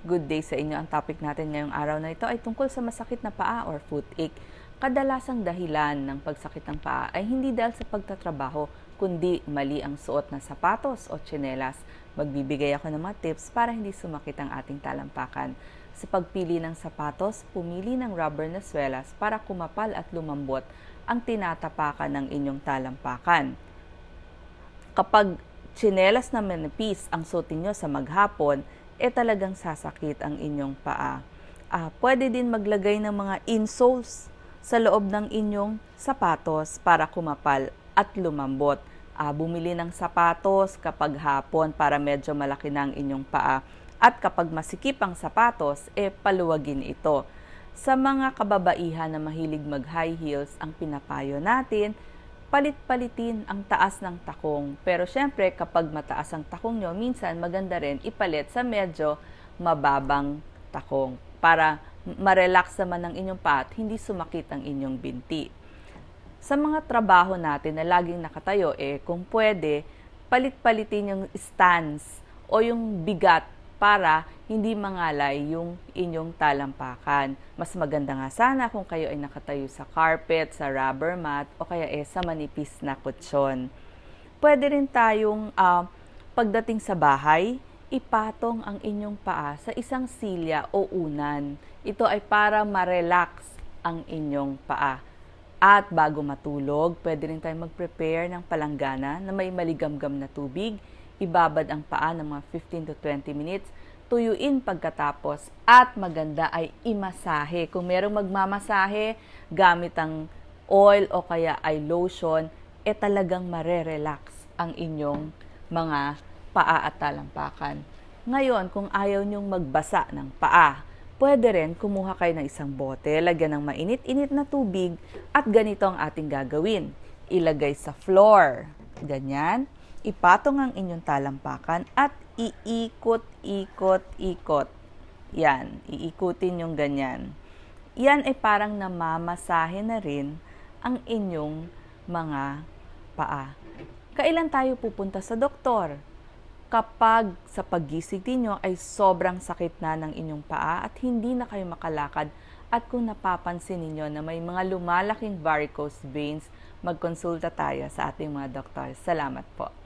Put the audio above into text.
Good day sa inyo. Ang topic natin ngayong araw na ito ay tungkol sa masakit na paa or foot ache. Kadalasang dahilan ng pagsakit ng paa ay hindi dahil sa pagtatrabaho, kundi mali ang suot na sapatos o tsinelas. Magbibigay ako ng mga tips para hindi sumakit ang ating talampakan. Sa pagpili ng sapatos, pumili ng rubber na swelas para kumapal at lumambot ang tinatapakan ng inyong talampakan. Kapag tsinelas na manipis ang suotin nyo sa maghapon, eh talagang sasakit ang inyong paa. Ah, pwede din maglagay ng mga insoles sa loob ng inyong sapatos para kumapal at lumambot. Ah, bumili ng sapatos kapag hapon para medyo malaki na ang inyong paa. At kapag masikip ang sapatos, eh paluwagin ito. Sa mga kababaihan na mahilig mag high heels, ang pinapayo natin palit-palitin ang taas ng takong. Pero syempre, kapag mataas ang takong nyo, minsan maganda rin ipalit sa medyo mababang takong para ma-relax naman ang inyong paa at hindi sumakit ang inyong binti. Sa mga trabaho natin na laging nakatayo, eh kung pwede, palit-palitin yung stance o yung bigat para hindi mangalay yung inyong talampakan. Mas maganda nga sana kung kayo ay nakatayo sa carpet, sa rubber mat, o kaya eh sa manipis na kutsyon. Pwede rin tayong uh, pagdating sa bahay, ipatong ang inyong paa sa isang silya o unan. Ito ay para ma-relax ang inyong paa. At bago matulog, pwede rin tayong mag-prepare ng palanggana na may maligamgam na tubig ibabad ang paa ng mga 15 to 20 minutes, tuyuin pagkatapos at maganda ay imasahe. Kung merong magmamasahe gamit ang oil o kaya ay lotion, eh talagang marerelax ang inyong mga paa at talampakan. Ngayon, kung ayaw nyong magbasa ng paa, pwede rin kumuha kayo ng isang bote, lagyan ng mainit-init na tubig at ganito ang ating gagawin. Ilagay sa floor. Ganyan ipatong ang inyong talampakan at iikot, ikot, ikot. Yan, iikutin yung ganyan. Yan ay parang namamasahe na rin ang inyong mga paa. Kailan tayo pupunta sa doktor? Kapag sa pagising ninyo ay sobrang sakit na ng inyong paa at hindi na kayo makalakad at kung napapansin ninyo na may mga lumalaking varicose veins, magkonsulta tayo sa ating mga doktor. Salamat po.